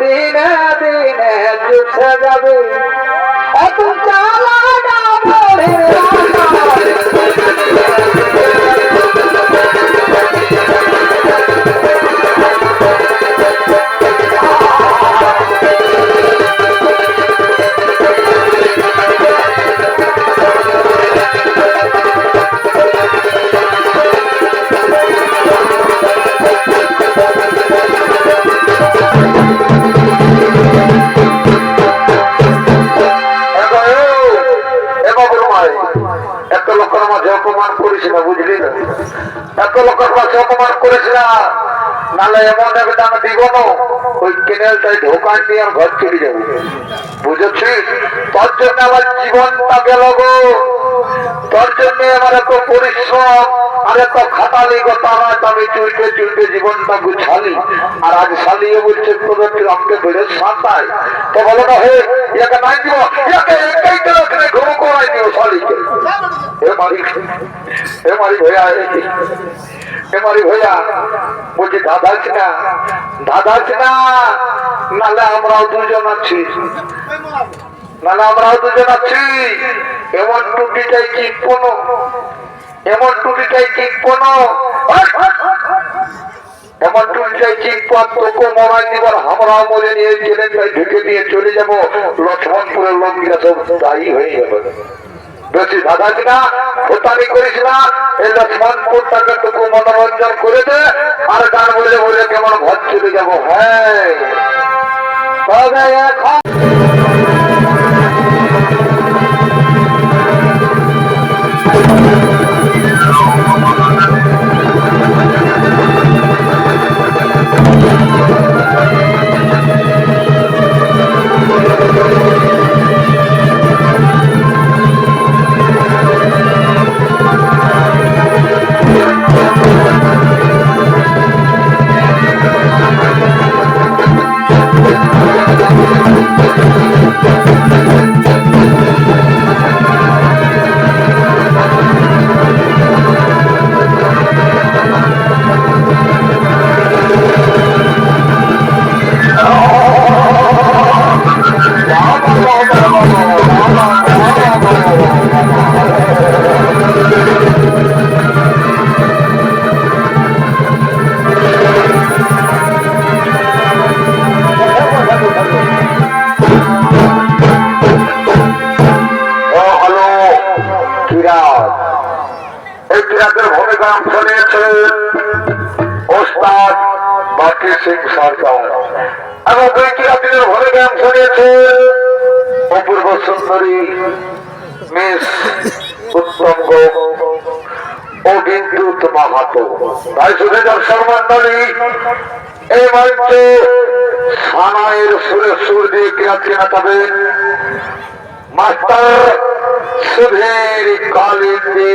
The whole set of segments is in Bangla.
দিনে দিনে যুদ্ধ যাবে। এখন চালা অপমান করিস না বুঝলি? না এত লোকের মাঝে অপমান করিস না নাহলে এমন একটা দাম দিব না ওই কেনেলটাই ঢোকান দিয়ে আর ঘর চলে যাব। বুঝেছিস? তোর জন্য আমার জীবনটা গেল গো। তোর জন্য আমার এত পরিশ্রম, আর এত খাটালি গত আমার আমি চুলতে চুলতে জীবনটা গুছালি। আর আজ শালিয়ে বলছে, তোদের আমাকে বেড়ে সাঁতায়। তো বলো না হে, ইয়াকে নাই দিব? ইয়াকে একাই তো ওখানে ঘুমো করাই দিও শালিকে এ বলছি, দাদা দাদা আমরাও দুজন আছি। আমরাও দুজন আছি। এমন টুটিটাই কি কোনো, এমন কি কোনো এমন তোকে মরাই দিবার, আমরাও মরে নিয়ে ঢুকে দিয়ে চলে যাব। লক্ষ্মণপুরের লোকরা সব দায়ী হয়ে যাবে। বেশি দাদাজ না ভোটানি করিস না খুব তাকে টুকু মনোরঞ্জন করে দে আর গান বলে বলে কেমন ঘর চলে যাব হ্যাঁ। তবে এখন মিস উত্তম ও বিদ্যুৎ শুধু দর্শক মন্ডলী এই মঞ্চে সানাইয়ের সুরে দিয়ে কেনাতাবেন মাস্টার সুধীর কালিন্দি।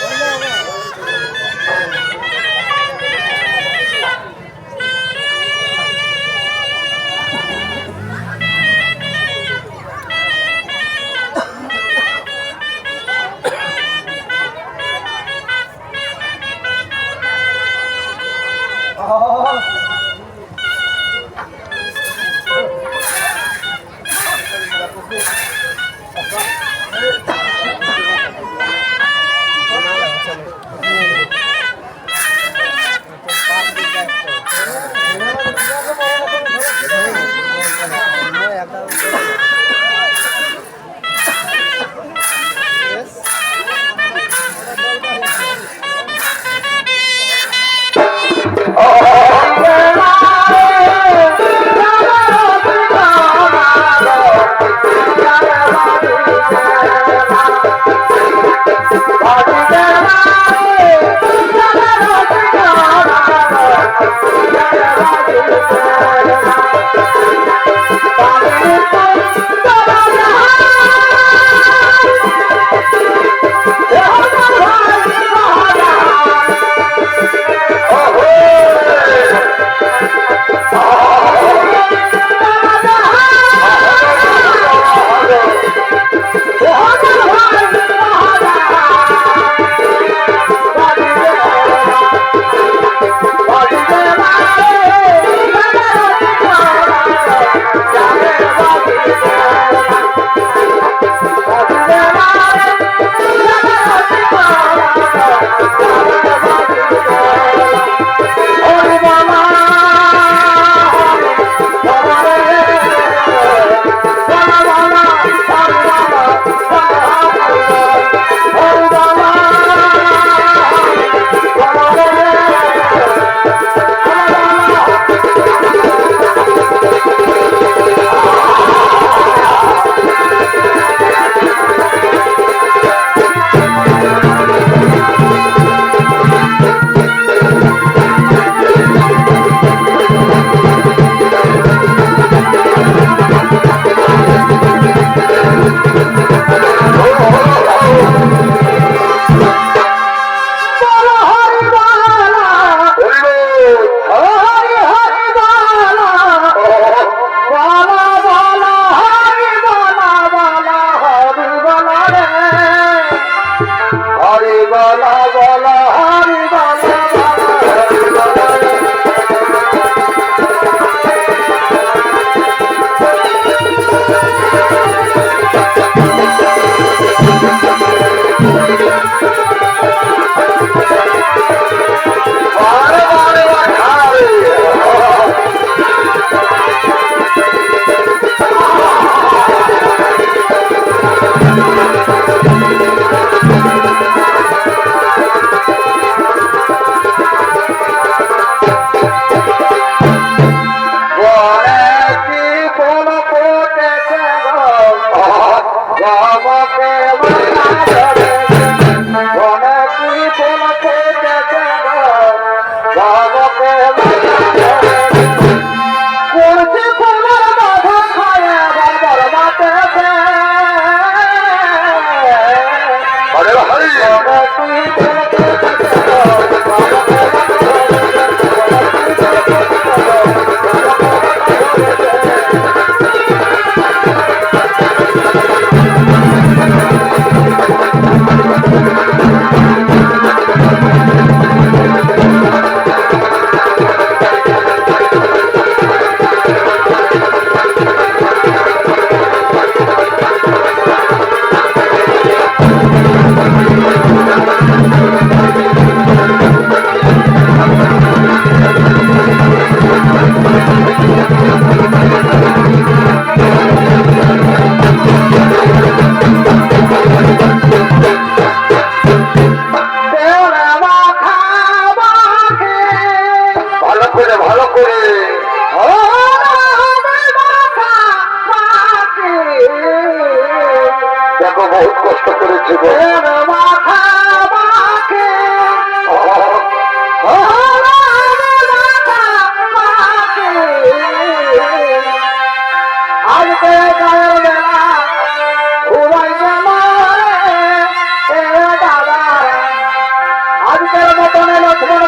তুই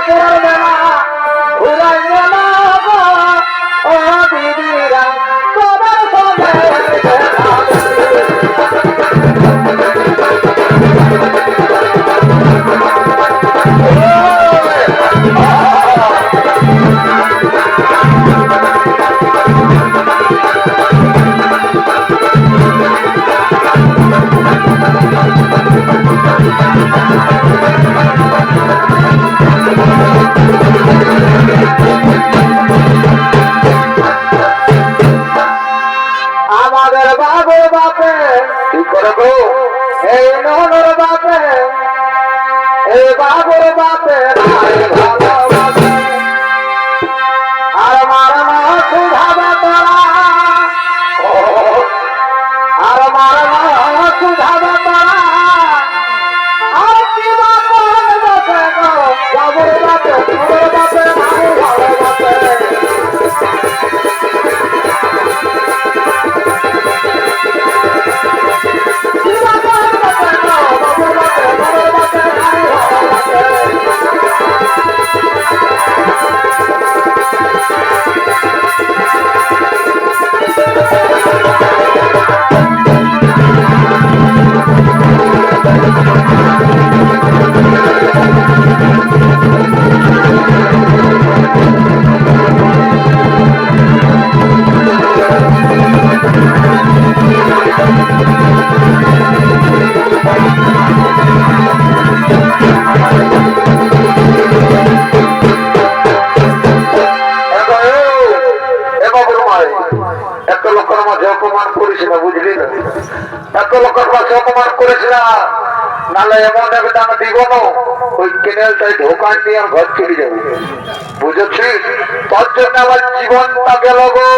করার এত লোকের কাছে অপমান করেছিলাম। নাহলে এমন এক দাম দিব না। ওই কেনেলটাই ঢোকান নিয়ে আর ঘর চলে যাব। বুঝেছি তোর জন্য আমার জীবনটা গেল গো।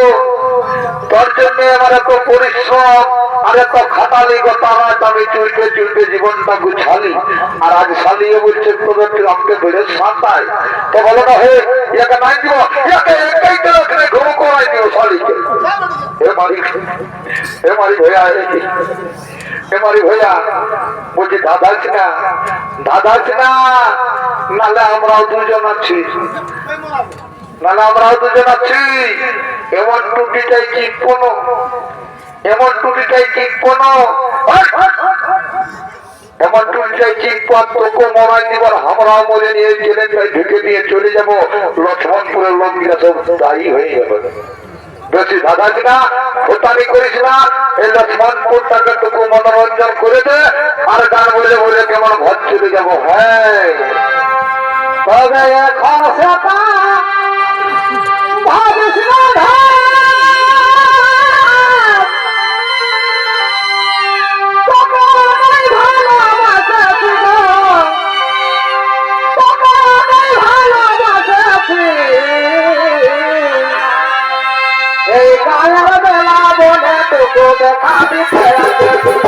তোর জন্য আমার এত পরিশ্রম। আরে তো খাটালি গো তারা আমি চুলকে চুলকে জীবনটা গুছালি আর আজ শালিয়ে বলছে, তোদের আমাকে বেড়ে সাঁতায় তো বলো না হে, ইয়াকে নাই দিব? ইয়াকে একাই তো রাখলে ঘুম করাই দিব শালিকে এ মারি এ মারি ভয়া এ মারি আমরাও দুজন আছি। নালে আমরাও দুজন আছি। এমন টুটি চাইছি কোনো এমন টুটি চাইছি কোনো। এমন টুটি চাইছি পর তোকে মরাই দিবার আমরাও মরে নিয়ে চ্যালেঞ্জটাই ঢুকে দিয়ে চলে যাব। লক্ষ্মণপুরের লোকগুলা সব দায়ী হয়ে যাবে। বেশি দাদাজি না ভোটানি করিস না। এই লক্ষ্মণপুরটাকে টুকু মনোরঞ্জন করে দে। আর গান বলে বলে কেমন ঘর চলে যাব? হ্যাঁ। তবে এখন সেটা ভাবিস না তোকে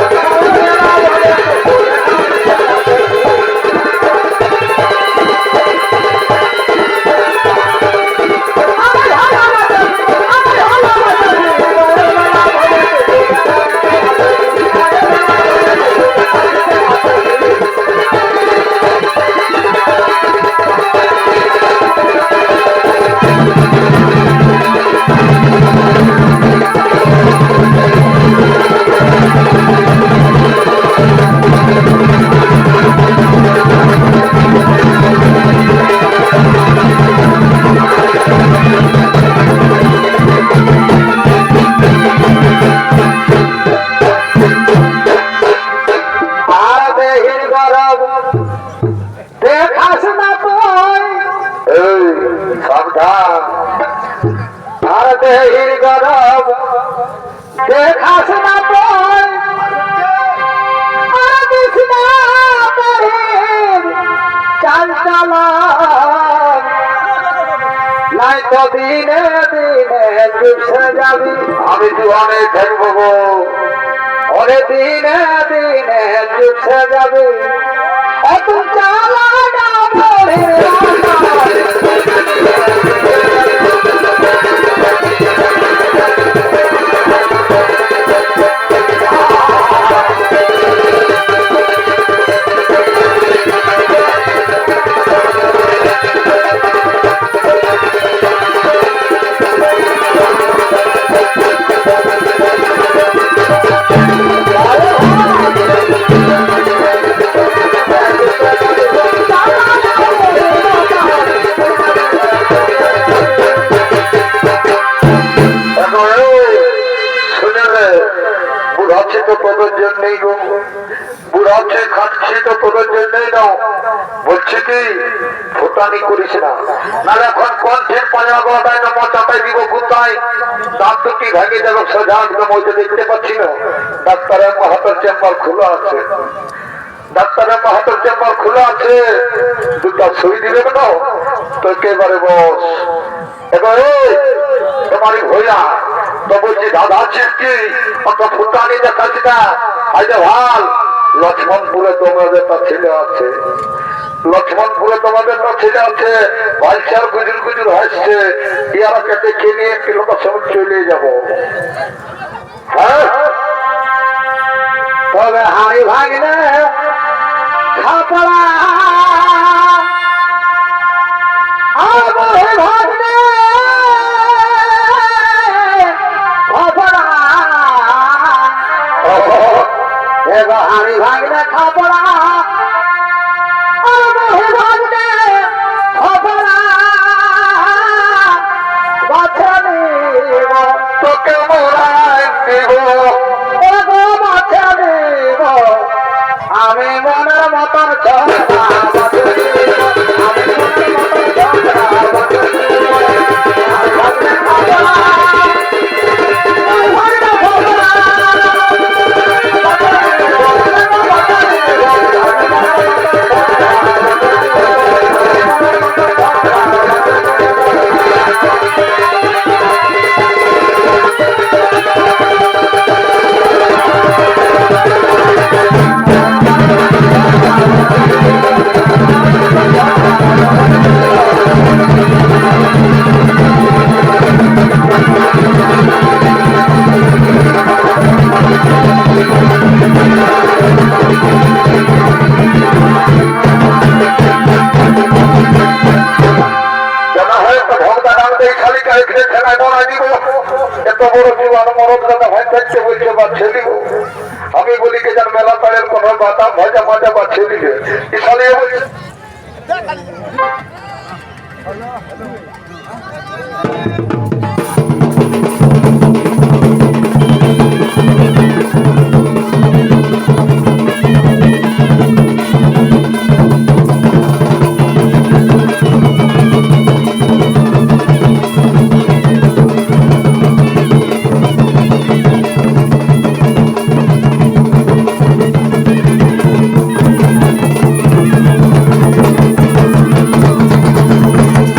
আমি তো থাকব গো অনেক দিনে দিনে চুপসে যাবি এত চালা না ফোটানি করিস না। নাহলে এখন কণ্ঠের না দিব গুতাই দাঁত দুটি ভেঙে যাবে সোজা একদম ওইটা দেখতে পাচ্ছি না। ডাক্তারের মাহাতের চেম্বার খোলা আছে। ডাক্তারের মাহাতের চেম্বার খোলা একেবারে বস। এবার তো বলছি, দাদা কি? অত ফুটানি ভালো, লক্ষ্মণপুরে তোমাদের ছেলে আছে। লক্ষ্মণপুরে তোমাদের ছেলে আছে, বালচার গুজুর গুজুর হাসছে, ইয়ারাকে দেখে নিয়ে কিলোটা সব চলে যাব। হ্যাঁ? তবে হাড়ি ভাগলে খাপড়া হাড়ি ভাগলে খাপড়া আমি মনের মতন চলা বাতা ভজা মাজা বা ছেলে ইসালে বলছে